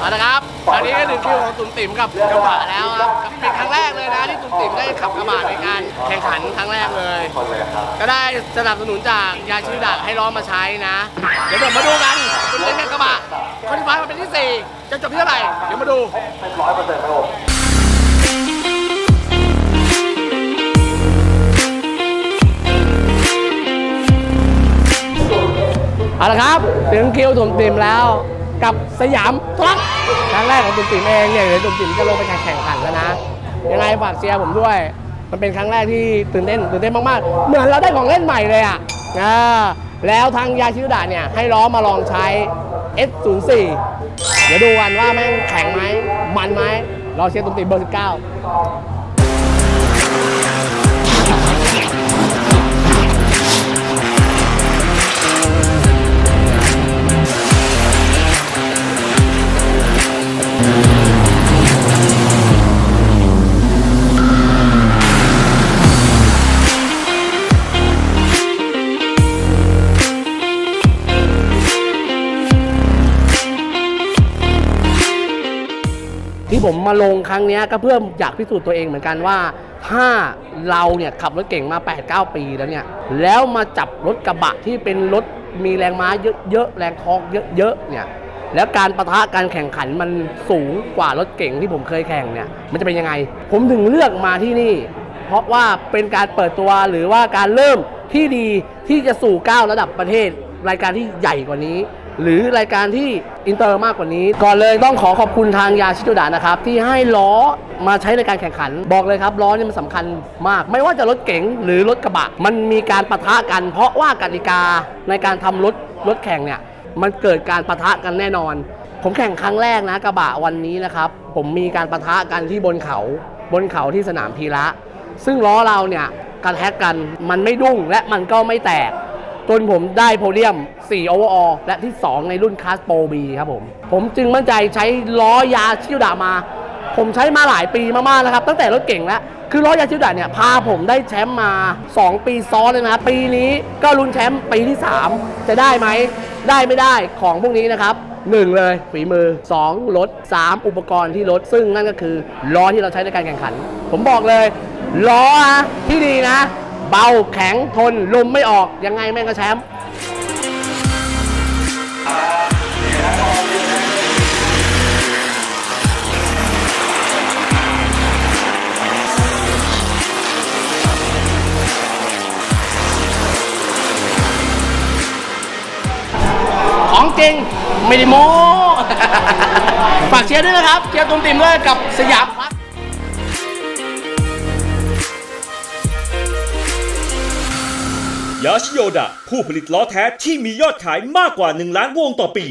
เอาละครับ ตอนนี้ก็ถึงคิวของตุ่มติ๋มกับกระบะแล้วครับเป็นครั้งแรกเลยนะที่ตุ่มติ๋มได้ขับกระบะในงานแข่งขันครั้งแรกเลย ก็ได้สนับสนุนจากยาชิดะให้ล้อมาใช้นะ เดี๋ยวเดี๋ยวมาดูกันคุณเล่นกับกระบะคอนดิฟายมาเป็นที่สี่จะจบที่เท่าไหร่ เดี๋ยวมาดูเอาละครับ ถึงคิวตุ่มติ่มแล้ว กับสยามทรัคครั้งแรกของตุ่มติ่มเองเนี่ยเดี๋ยวตุ่มติ่มจะลงไปแข่งขันแล้วนะ ยังไงฝากเชียร์ผมด้วย มันเป็นครั้งแรกที่ตื่นเต้นตื่นเต้นมากๆ เหมือนเราได้ของเล่นใหม่เลยอะอ่าแล้วทางยาชิวดะเนี่ยให้ล้อมาลองใช้ S04 เดี๋ยวดูกันว่าแม่งแข็งไหมมันไหมรอเชียร์ตุ่มติ่มเบอร์19 ที่ผมมาลงครั้งนี้ก็เพื่ออยากพิสูจน์ตัวเองเหมือนกันว่า ถ้าเราเนี่ยขับรถเก่งมา 8-9 ปีแล้วเนี่ย แล้วมาจับรถกระบะที่เป็นรถมีแรงม้าเยอะๆแรงทอกเยอะๆเนี่ยแล้วการประทะการแข่งขันมันสูงกว่ารถเก่งที่ผมเคยแข่งเนี่ยมันจะเป็นยังไง ผมถึงเลือกมาที่นี่ เพราะว่าเป็นการเปิดตัวหรือว่าการเริ่มที่ดีที่จะสู่ก้าวระดับประเทศรายการที่ใหญ่กว่านี้ หรือรายการที่อินเตอร์มากกว่านี้ ก่อนเลยต้องขอขอบคุณทางยาชิโตดะนะครับ ที่ให้ล้อมาใช้ในการแข่งขัน บอกเลยครับล้อเนี่ยมันสำคัญมาก ไม่ว่าจะรถเก๋งหรือรถกระบะ มันมีการปะทะกัน เพราะว่ากติกาในการทำรถรถแข่งเนี่ยมันเกิดการปะทะกันแน่นอน ผมแข่งครั้งแรกนะกระบะวันนี้นะครับ ผมมีการปะทะกันที่บนเขา บนเขาที่สนามพีระ ซึ่งล้อเราเนี่ยกระแทกกันมันไม่ดุ้งและมันก็ไม่แตก จนผมได้โพเดียม 4 overall และที่ 2 ในรุ่นค a สโปบีครับผม ผมจึงมั่นใจใช้ล้อยาชิวดะมา ผมใช้มาหลายปีมากๆนะครับ ตั้งแต่รถเก่งแล้ว คือล้อยาชิวดะเนี่ยพาผมได้แชมป์มา 2 ปีซ้อนเลยนะ ปีนี้ก็ลุ้นแชมป์ปีที่ 3 จะได้ไหม ได้ไม่ได้ของพวกนี้นะครับ1เลยฝีมือ 2 รถ 3 อุปกรณ์ที่รถ ซึ่งนั่นก็คือล้อที่เราใช้ในการแข่งขัน ผมบอกเลยล้อนะที่ดีนะ เบาแข็งทนลมไม่ออกยังไงแม่งก็แชมป์ของจริงไม่ได้โม้ ฝากเชียร์ด้วยนะครับเชียร์ตุ้มติมด้วยกับสยามครับ ยาชิโยดะ ผู้ผลิตล้อแท้ที่มียอดขายมากกว่า 1 ล้านวงต่อปี